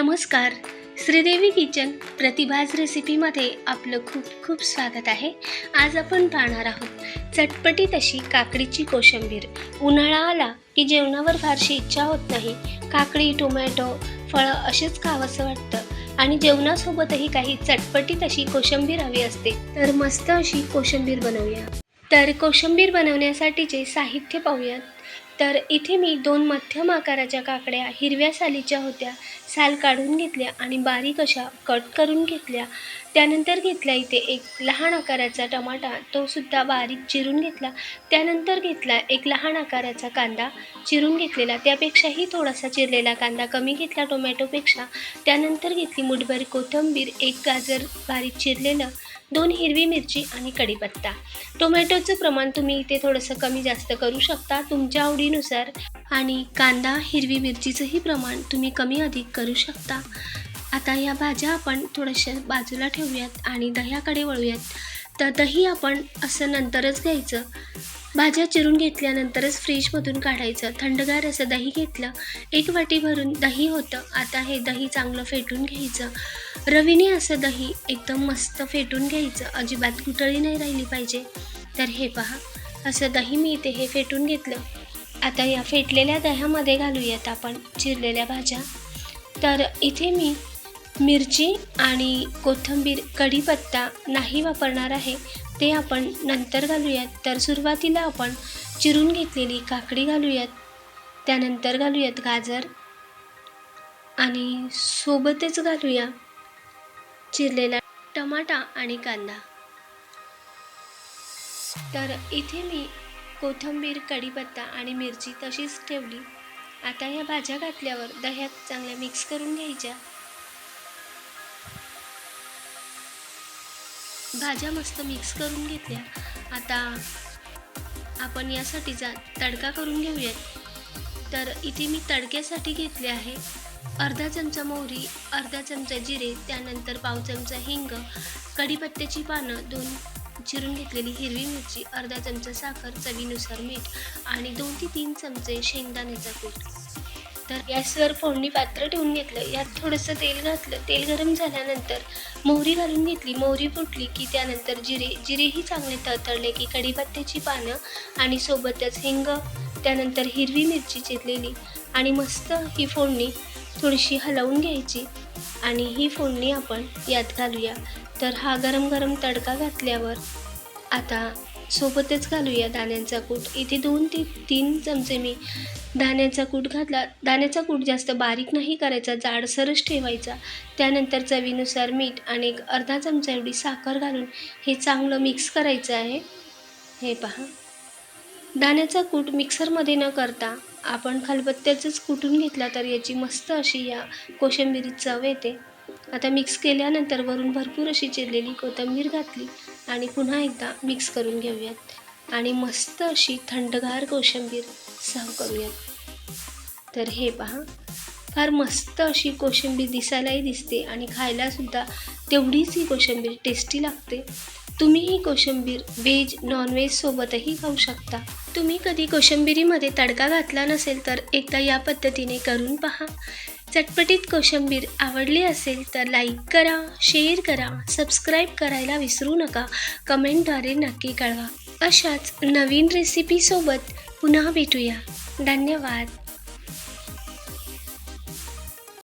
नमस्कार. श्रीदेवी किचन प्रतिभाज रेसिपीमध्ये आपलं खूप खूप स्वागत आहे. आज आपण पाहणार आहोत चटपटीत अशी काकडीची कोशिंबीर. उन्हाळा आला की जेवणावर फारशी इच्छा होत नाही. काकडी टोमॅटो फळं असेच खावंसं वाटतं. आणि जेवणासोबतही काही चटपटीत अशी कोशिंबीर हवी असते. तर मस्त अशी कोशंबीर बनवूया. तर कोशिंबीर बनवण्यासाठीचे साहित्य पाहूयात. तर इथे मी दोन मध्यम आकाराच्या काकड्या हिरव्या सालीच्या होत्या साल काढून घेतल्या आणि बारीक अशा कट करून घेतल्या. त्यानंतर घेतला इथे एक लहान आकाराचा टमाटा तो सुद्धा बारीक चिरून घेतला. त्यानंतर घेतला एक लहान आकाराचा कांदा चिरून घेतलेला. त्यापेक्षाही थोडासा चिरलेला कांदा कमी घेतला टोमॅटोपेक्षा. त्यानंतर घेतली मुठभर कोथिंबीर एक गाजर बारीक चिरलेलं. दोन हिरवी मिरची आणि कढीपत्ता. टोमॅटोचं प्रमाण तुम्ही इथे थोडंसं कमी जास्त करू शकता. तुमच्या आवडीनुसार आणि कांदा हिरवी मिरचीचंही प्रमाण तुम्ही कमी अधिक करू शकता. आता या भाज्या आपण थोड्याशा बाजूला ठेवूयात आणि दह्याकडे वळूयात. तर दही आपण असं नंतरच घ्यायचं. भाज्या चिरून घेतल्यानंतरच फ्रीजमधून काढायचं. थंडगार असं दही घेतलं. एक वाटी भरून दही होतं. आता हे दही चांगलं फेटून घ्यायचं. रवीने असं दही एकदम मस्त फेटून घ्यायचं. अजिबात गुटळी नाही राहिली पाहिजे. तर हे पहा. असं दही मी इथे हे फेटून घेतलं. आता या फेटलेल्या दह्यामध्ये घालूयात आपण चिरलेल्या भाज्या. तर इथे मी मिरची आणि कोथिंबीर कढीपत्ता नाही वापरणार आहे. ते आपण नंतर घालूयात. तर सुरुवातीला आपण चिरून घेतलेली काकडी घालूयात. त्यानंतर घालूयात गाजर आणि सोबतच घालूया चिरलेला टमाटा आणि कांदा. तर इथे मी कोथिंबीर कढीपत्ता आणि मिरची तशीच ठेवली. आता ह्या भाज्या घातल्यावर दह्यात चांगल्या मिक्स करून घ्यायच्या. भाज्या मस्त मिक्स करून घेतल्या. आता आपण यासाठीचा तडका करून घेऊयात. तर इथे मी तडक्यासाठी घेतले आहे अर्धा चमचा मोहरी अर्धा चमचा जिरे त्यानंतर पाव चमचा हिंग कढीपत्त्याची पानं दोन चिरून घेतलेली हिरवी मिरची अर्धा चमचा साखर चवीनुसार मीठ आणि दोन ते तीन चमचे शेंगदाण्याचा कूट. तर गॅसवर फोडणी पात्र ठेवून घेतलं. यात थोडंसं तेल घातलं. तेल गरम झाल्यानंतर मोहरी घालून घेतली. मोहरी फुटली की त्यानंतर जिरे जिरेही चांगले तळतळले की कढीपत्त्याची पानं आणि सोबतच हिंग त्यानंतर हिरवी मिरची चिरलेली आणि मस्त ही फोडणी थोडीशी हलवून घ्यायची आणि ही फोडणी आपण यात घालूया. तर हा गरम गरम तडका घातल्यावर आता सोबतच घालूया दाण्यांचा कूट. इथे दोन ते तीन चमचे मी दाण्याचा कूट घातला. दाण्याचा कूट जास्त बारीक नाही करायचा जाडसरच ठेवायचा. त्यानंतर चवीनुसार मीठ आणि एक अर्धा चमचा एवढी साखर घालून हे चांगलं मिक्स करायचं आहे. हे पहा. दाण्याचा कूट मिक्सरमध्ये न करता आपण खलबत्त्याचंच कुटून घेतला तर याची मस्त अशी या कोशिंबिरीत चव येते. आता मिक्स केल्यानंतर वरून भरपूर अशी चिरलेली कोथिंबीर घातली. आणि पुन्हा एकदा मिक्स करून घेऊयात. आणि मस्त अशी थंडगार कोशिंबीर सर्व करूयात. तर हे पहा फार मस्त अशी कोशिंबीर दिसायलाही दिसते आणि खायलासुद्धा तेवढीच ही कोशिंबीर टेस्टी लागते. तुम्ही ही कोशिंबीर व्हेज नॉनव्हेजसोबतही खाऊ शकता. तुम्ही कधी कोशिंबिरीमध्ये तडका घातला नसेल तर एकदा या पद्धतीने करून पहा. चटपटीत कोशिंबीर आवडली असेल तर लाईक करा शेअर करा सबस्क्राईब करायला विसरू नका. कमेंटद्वारे नक्की कळवा. अशाच नवीन रेसिपीसोबत पुन्हा भेटूया. धन्यवाद.